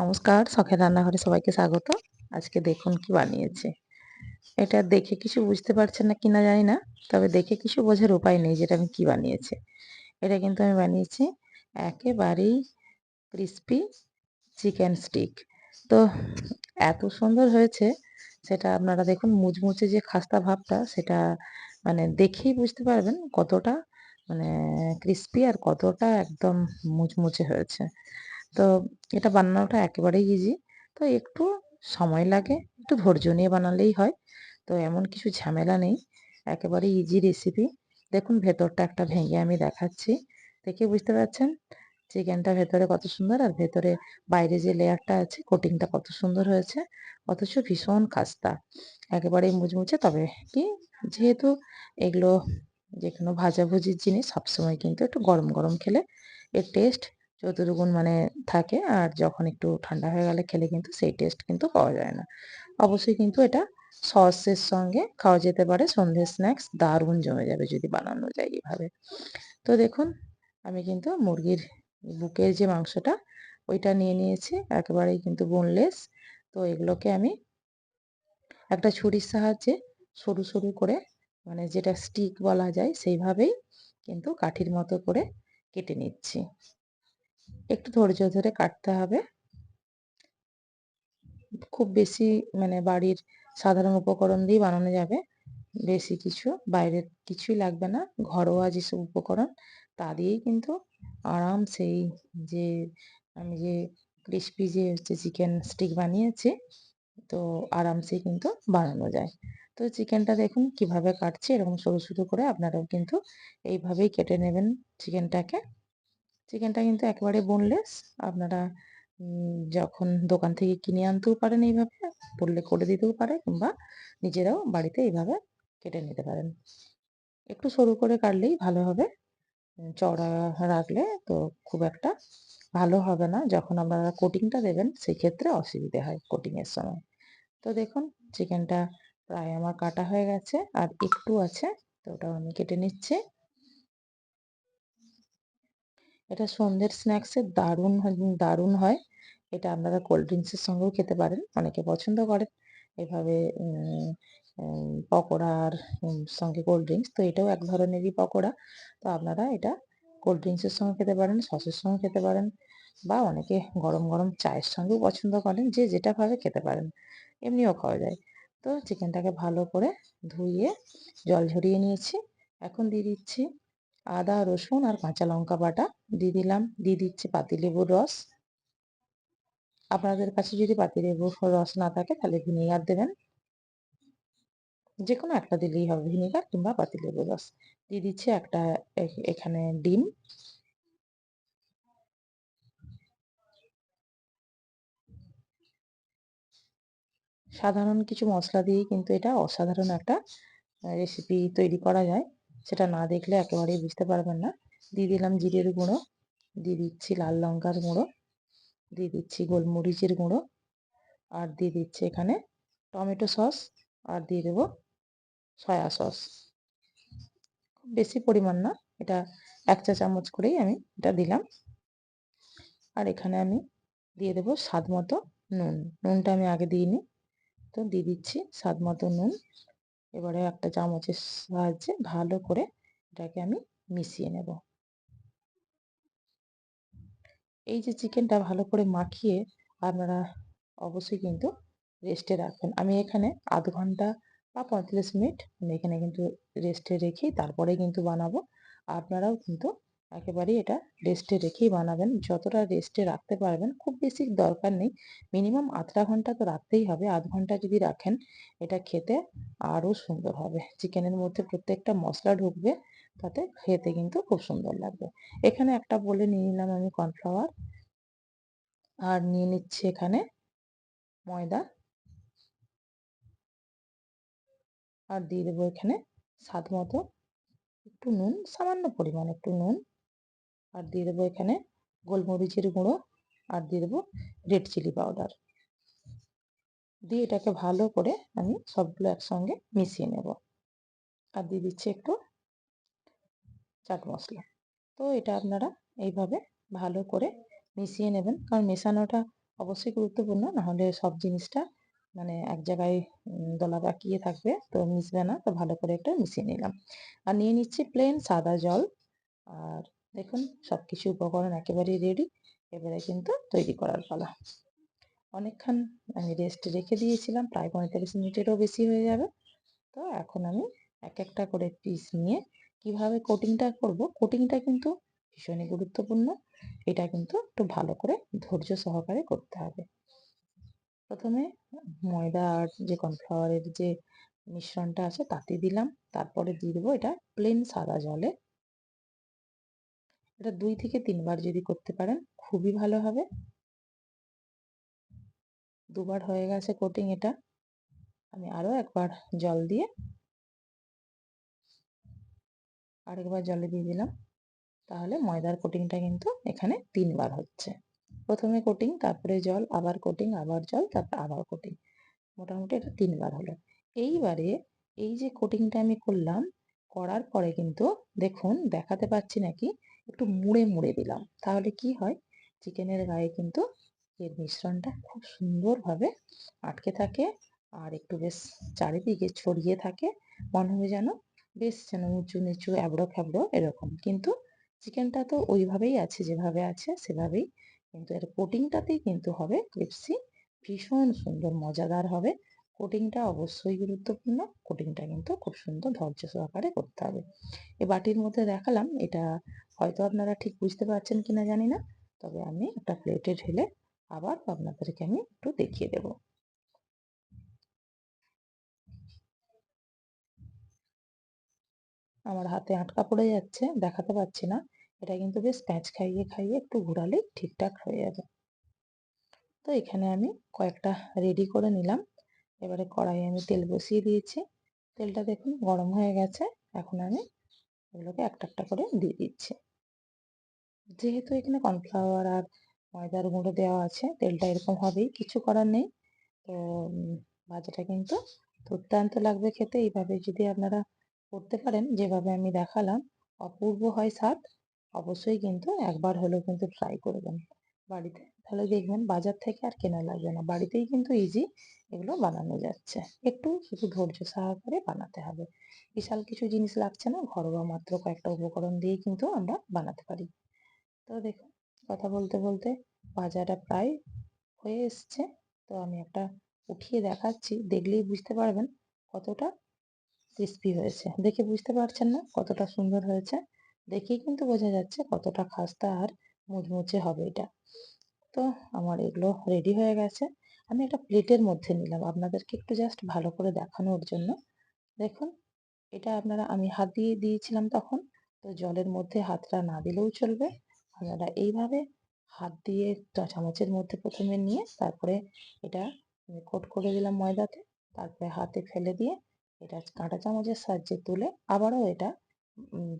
নমস্কার, শখের রান্নাঘরে সবাইকে স্বাগত। আজকে দেখুন কি বানিয়েছে। এটা দেখে কিছু বুঝতে পারছেন না কিনা জানি না, তবে দেখে কিছু বোঝার উপায় নেই যেটা আমি কি বানিয়েছে। এটা কিন্তু আমি বানিয়েছি একেবারেই ক্রিস্পি চিকেন স্টিক তো এত সুন্দর হয়েছে, সেটা আপনারা দেখুন মুচমুচে যে খাস্তা ভাবটা, সেটা মানে দেখেই বুঝতে পারবেন কতটা মানে ক্রিস্পি আর কতটা একদম মুচমুচে হয়েছে। তো এটা বানানোটা একেবারেই ইজি তো একটু সময় লাগে, একটু ধৈর্য নিয়ে বানালেই হয়। তো এমন কিছু ঝামেলা নেই একেবারে ইজি রেসিপি দেখুন, ভেতরটা একটা ভেঙে আমি দেখাচ্ছি। দেখে বুঝতে পারছেন? চিকেনটা ভেতরে কত সুন্দর আর ভেতরে বাইরে যে লেয়ারটা আছে, কোটিংটা কত সুন্দর হয়েছে। অথচ ভীষণ খাস্তা। একেবারেই মুচমুচে, তবে কি? যেহেতু এগুলো যে কোনো ভাজাভুজির জিনিস, সবসময় কিন্তু একটু গরম গরম খেলে এর টেস্ট চতুর্গুণ মানে থাকে আর যখন একটু ঠান্ডা হয়ে গেলে খেলে কিন্তু সেই টেস্ট কিন্তু পাওয়া যায় না। অবশ্যই কিন্তু এটা সসের সঙ্গে খাওয়া যেতে পারে সন্ধ্যের স্ন্যাক্স দারুণ জমে যাবে যদি বানানো যায় এইভাবে তো দেখুন, আমি কিন্তু মুরগির বুকের যে মাংসটা, ওইটা নিয়ে নিয়েছি, একেবারেই কিন্তু বোনলেস তো এগুলোকে আমি একটা ছুরির সাহায্যে সরু সরু করে মানে যেটা স্টিক বলা যায়, সেইভাবেই কিন্তু কাঠির মতো করে কেটে নিচ্ছি। একটু ধৈর্য ধরে কাটতে হবে। খুব বেশি মানে বাড়ির সাধারণ উপকরণ দিয়ে বানানো যাবে। বেশি কিছু, বাইরের কিছুই লাগবে না। ঘরোয়া যেসব উপকরণ, তা দিয়েই কিন্তু আরাম সেই যে আমি যে ক্রিসপি যে হচ্ছে চিকেন স্টিক বানিয়েছি, তো আরামসে কিন্তু বানানো যায়। তো চিকেনটা দেখুন কীভাবে কাটছে, এরকম সরু সরু করে আপনারাও কিন্তু এইভাবেই কেটে নেবেন চিকেনটাকে চিকেনটা কিন্তু একেবারে বোনলেস আপনারা যখন দোকান থেকে কিনে আনতেও পারেন এইভাবে, বললে করে দিতেও পারে কিংবা নিজেরাও বাড়িতে এইভাবে কেটে নিতে পারেন। একটু সরু করে কাটলেই ভালো হবে। চড়া রাখলে তো খুব একটা ভালো হবে না। যখন আপনারা কোটিংটা দেবেন সেই ক্ষেত্রে অসুবিধে হয় কোটিংয়ের সময়। তো দেখুন চিকেনটা প্রায় আমার কাটা হয়ে গেছে, আর একটু আছে, তো ওটাও আমি কেটে নিচ্ছি। এটা সন্ধ্যের স্ন্যাক্সে দারুণ দারুণ হয়। এটা আপনারা কোল্ড ড্রিঙ্কসের সঙ্গেও খেতে পারেন, অনেকে পছন্দ করেন। এভাবে পকোড়ার সঙ্গে কোল্ড ড্রিঙ্কস তো এটাও এক ধরনেরই পকোড়া। তো আপনারা এটা কোল্ড ড্রিঙ্কসের সঙ্গে খেতে পারেন সসের সঙ্গে খেতে পারেন, বা অনেকে গরম গরম চায়ের সঙ্গেও পছন্দ করেন, যে যেটাভাবে খেতে পারেন, এমনিও খাওয়া যায়। তো চিকেনটাকে ভালো করে ধুয়ে জল ঝরিয়ে নিয়েছি, এখন দিয়ে দিচ্ছি আদা, রসুন আর কাঁচা লঙ্কা বাটা। দিয়ে দিলাম, দিয়ে দিচ্ছি পাতিলেবুর রস। আপনাদের কাছে যদি পাতিলেবুর রস না থাকে তাহলে ভিনেগার দেবেন। যে কোনো একটা দিলেই হবে, ভিনেগার কিংবা পাতিলেবুর রস। দিয়ে দিচ্ছি একটা এখানে ডিম। সাধারণ কিছু মশলা দিয়েই কিন্তু এটা অসাধারণ একটা রেসিপি তৈরি করা যায়। সেটা না দেখলে একেবারেই বুঝতে পারবেন না। দিয়ে দিলাম জিরের গুঁড়ো, দিয়ে দিচ্ছি লাল লঙ্কার গুঁড়ো, দিয়ে দিচ্ছি গোলমরিচের গুঁড়ো, আর দিয়ে দিচ্ছি এখানে টমেটো সস, আর দিয়ে দেবো সয়া সস। খুব বেশি পরিমাণ না, এটা এক চা চামচ করেই আমি এটা দিলাম। আর এখানে আমি দিয়ে দেবো স্বাদ মতো নুন, নুনটা আমি আগে দিইনি, তো দিয়ে দিচ্ছি স্বাদ মতো নুন। এবারে একটা চামচের সাহায্যে ভালো করে এটাকে আমি মিশিয়ে নেব। এই যে চিকেনটা ভালো করে মাখিয়ে আপনারা অবশ্যই কিন্তু রেস্টে রাখবেন। আমি এখানে আধ ঘণ্টা বা পঁয়তাল্লিশ মিনিট আমি এখানে কিন্তু রেস্টে রেখেই তারপরে কিন্তু বানাবো। আপনারাও কিন্তু একেবারেই এটা রেস্টে রেখেই বানাবেন। যতটা রেস্টে রাখতে পারবেন, খুব বেশি দরকার নেই। মিনিমাম আধা ঘণ্টা তো রাখতেই হবে। আধ ঘণ্টা যদি রাখেন, এটা খেতে আরও সুন্দর হবে। চিকেনের মধ্যে প্রত্যেকটা মশলা ঢুকবে। তাতে খেতে কিন্তু খুব সুন্দর লাগবে। এখানে একটা বলে নিয়ে নিলাম আমি কর্নফ্লাওয়ার। আর নিয়ে নিচ্ছি এখানে ময়দা। আর দিয়ে দেবো এখানে স্বাদ মতো একটু নুন, সামান্য পরিমাণ একটু নুন। আর দিয়ে দেবো এখানে গোলমরিচের গুঁড়ো। আর দিয়ে দেবো রেড চিলি পাউডার। দিয়ে এটাকে ভালো করে আমি সবগুলো একসঙ্গে মিশিয়ে নেব। আর দিয়ে দিচ্ছি একটু চাট মশলা তো এটা আপনারা এইভাবে ভালো করে মিশিয়ে নেবেন। কারণ মেশানোটা অবশ্যই গুরুত্বপূর্ণ, নাহলে সব জিনিসটা মানে এক জায়গায় দলা পাকিয়ে থাকবে, তো মিশবে না। তো ভালো করে একটা মিশিয়ে নিলাম। আর নিয়ে নিচ্ছি প্লেন সাদা জল। আর দেখুন সব কিছু উপকরণ একেবারেই রেডি এবারে কিন্তু তৈরি করার পালা। অনেকক্ষণ আমি রেস্ট রেখে দিয়েছিলাম, প্রায় পঁয়তাল্লিশ মিনিটেরও বেশি হয়ে যাবে। তো এখন আমি এক একটা করে পিস নিয়ে কীভাবে কোটিংটা করব? কোটিংটা কিন্তু ভীষণই গুরুত্বপূর্ণ। এটা কিন্তু একটু ভালো করে ধৈর্য সহকারে করতে হবে। প্রথমে ময়দা আর যে কর্নফ্লাওয়ারের যে মিশ্রণটা আছে তাতে দিলাম। তারপরে দিয়ে দেবো এটা প্লেন সাদা জলে। এটা দুই থেকে তিনবার যদি করতে পারেন খুবই ভালো হবে। দুবার হয়ে গেছে কোটিং এটা। আমি আরও একবার জল দিয়ে আরেকবার জলে দিয়ে দিলাম। তাহলে ময়দার কোটিংটা কিন্তু এখানে তিনবার হচ্ছে। প্রথমে কোটিং তারপরে জল, আবার কোটিং আবার জল, তারপর আবার কোটিং মোটামুটি এটা তিনবার হলো। এইবারে এই যে কোটিংটা আমি করলাম, করার পরে কিন্তু দেখুন, দেখাতে পাচ্ছি নাকি একটু মুড়ে মুড়ে দিলাম। তাহলে কি হয়? চিকেনের গায়ে কিন্তু এর মিশ্রণটা খুব সুন্দরভাবে আটকে থাকে আর একটু বেশ চারিদিকে ছড়িয়ে থাকে। মনে হবে যেন বেশ যেন উঁচু নিচু এবড়ো খেবড়ো এরকম। কিন্তু চিকেনটা তো ওইভাবেই আছে, যেভাবে আছে সেভাবেই। কিন্তু এর কোটিংটাতেই কিন্তু হবে ক্রিপসি ভীষণ সুন্দর, মজাদার হবে। কোটিংটা অবশ্যই গুরুত্বপূর্ণ। কোটিংটা কিন্তু খুব সুন্দর ধৈর্য সহকারে করতে হবে। এই বাটির মধ্যে দেখালাম, এটা হয়তো আপনারা ঠিক বুঝতে পারছেন কিনা জানি না। তবে আমি একটা প্লেটে ঢেলে আবার আপনাদেরকে আমি একটু দেখিয়ে দেব। আমার হাতে আটকা পড়ে যাচ্ছে, দেখাতে পাচ্ছি না। এটা কিন্তু বেশ প্যাঁচ খাইয়ে খাইয়ে একটু ঘোরালেই ঠিকঠাক হয়ে যাবে। তো এখানে আমি কয়েকটা রেডি করে নিলাম। এবারে কড়াইয়ে আমি তেল বসিয়ে দিয়েছি। তেলটা দেখুন গরম হয়ে গেছে। এখন আমি এগুলোকে একটা একটা করে দিয়ে দিচ্ছি। যেহেতু এখানে কর্নফ্লাওয়ার আর ময়দার গুঁড়ো দেওয়া আছে, তেলটা এরকম হবেই, কিছু করার নেই। তো ভাজাটা কিন্তু দুর্দান্ত লাগবে খেতে। এইভাবে যদি আপনারা করতে পারেন, যেভাবে আমি দেখালাম। অপূর্ব হয় স্বাদ, অবশ্যই কিন্তু একবার হলেও কিন্তু ট্রাই করবেন বাড়িতে তাহলে দেখবেন বাজার থেকে আর কেনা লাগবে না। বাড়িতেই কিন্তু ইজি এগুলো বানানো যাচ্ছে। একটু শুধু ধৈর্য সহকারে বানাতে হবে। বিশাল কিছু জিনিস লাগছে না, ঘরোয়া মাত্র কয়েকটা উপকরণ দিয়ে কিন্তু আমরা বানাতে পারি। তো দেখুন, কথা বলতে বলতে ভাজাটা প্রায় হয়ে এসছে। তো আমি একটা উঠিয়ে দেখাচ্ছি, দেখলেই বুঝতে পারবেন কতটা ক্রিস্পি হয়েছে। দেখে বুঝতে পারছেন না কতটা সুন্দর হয়েছে? দেখেই কিন্তু বোঝা যাচ্ছে কতটা খাস্তা আর মুচমুচে হবে এটা। তো আমার এগুলো রেডি হয়ে গেছে। আমি একটা প্লেটের মধ্যে নিলাম। আপনাদেরকে একটু জাস্ট ভালো করে দেখানোর জন্য। দেখুন, এটা আপনারা, আমি হাত দিয়ে দিয়েছিলাম তখন। তো জলের মধ্যে হাতটা না দিলেও চলবে। আপনারা এইভাবে হাত দিয়ে চামচের মধ্যে প্রথমে নিয়ে তারপরে এটা কোট করে দিলাম ময়দাতে। তারপরে হাতে ফেলে দিয়ে এটা কাঁটা চামচের সাহায্যে তুলে আবারও এটা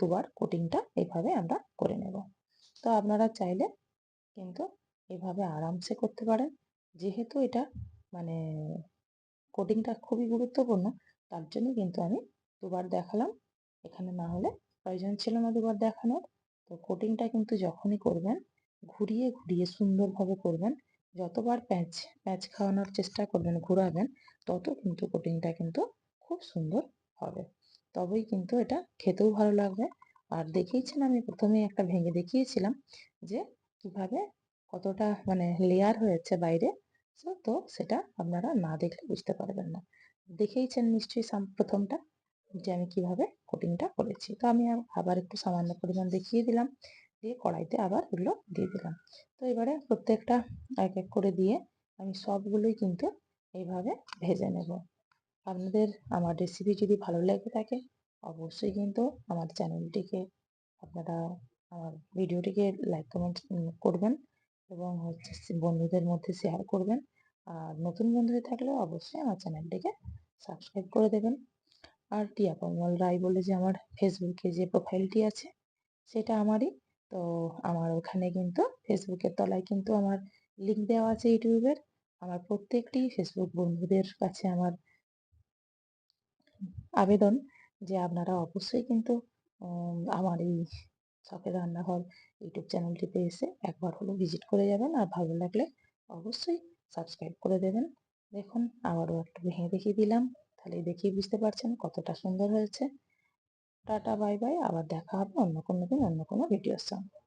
দুবার কোটিংটা এভাবে আমরা করে নেব। তো আপনারা চাইলে কিন্তু এভাবে আরামসে করতে পারেন। যেহেতু এটা মানে কোটিংটা খুবই গুরুত্বপূর্ণ, তার জন্য কিন্তু আমি দুবার দেখালাম। এখানে না হলে প্রয়োজন ছিল না দুবার দেখানোর। তো কোটিংটা কিন্তু যখনই করবেন, ঘুরিয়ে ঘুরিয়ে সুন্দরভাবে করবেন। যতবার প্যাঁচ প্যাঁচ খাওয়ানোর চেষ্টা করবেন, ঘোরাবেন, তত কিন্তু কোটিংটা কিন্তু খুব সুন্দর হবে। তবেই কিন্তু এটা খেতেও ভালো লাগবে। আর দেখিয়েছেন আমি প্রথমেই একটা ভেঙে দেখিয়েছিলাম যে কীভাবে কতটা মানে লেয়ার হয়েছে বাইরে। তো সেটা আপনারা না দেখলে বুঝতে পারবেন না। দেখেইছেন নিশ্চয়ই প্রথমটা যে আমি কীভাবে কোটিংটা করেছি। তো আমি, আবার একটু সামান্য পরিমাণ দেখিয়ে দিলাম। দিয়ে কড়াইতে আবার এগুলো দিয়ে দিলাম। তো এবারে প্রত্যেকটা এক এক করে দিয়ে আমি সবগুলোই কিন্তু এইভাবে ভেজে নেব। আপনাদের আমার রেসিপি যদি ভালো লেগে থাকে, অবশ্যই কিন্তু আমার চ্যানেলটিকে আপনারা আমার ভিডিওটিকে লাইক কমেন্ট করবেন এবং হচ্ছে বন্ধুদের মধ্যে শেয়ার করবেন। আর নতুন বন্ধু থাকলে অবশ্যই আমার চ্যানেলটিকে সাবস্ক্রাইব করে দেবেন। আর টিয়া পরিমল রায় বলে যে আমার ফেসবুকে যে প্রোফাইলটি আছে, সেটা আমারই। তো আমার ওখানে কিন্তু ফেসবুকের তলায় কিন্তু আমার লিঙ্ক দেওয়া আছে ইউটিউবের আমার প্রত্যেকটি ফেসবুক বন্ধুদের কাছে আমার আবেদন যে আপনারা অবশ্যই কিন্তু আমার এই শখের রান্নাঘর ইউটিউব চ্যানেলটিতে এসে একবার হলেও ভিজিট করে যাবেন আর ভালো লাগলে অবশ্যই সাবস্ক্রাইব করে দেবেন। দেখুন, আবারও একটু ভেঙে দেখিয়ে দিলাম। তাহলে দেখেই বুঝতে পারছেন কতটা সুন্দর হয়েছে। Tata, bye bye. আবার দেখা হবে অন্য কোনো দিন, অন্য কোনো ভিডিওর সঙ্গে।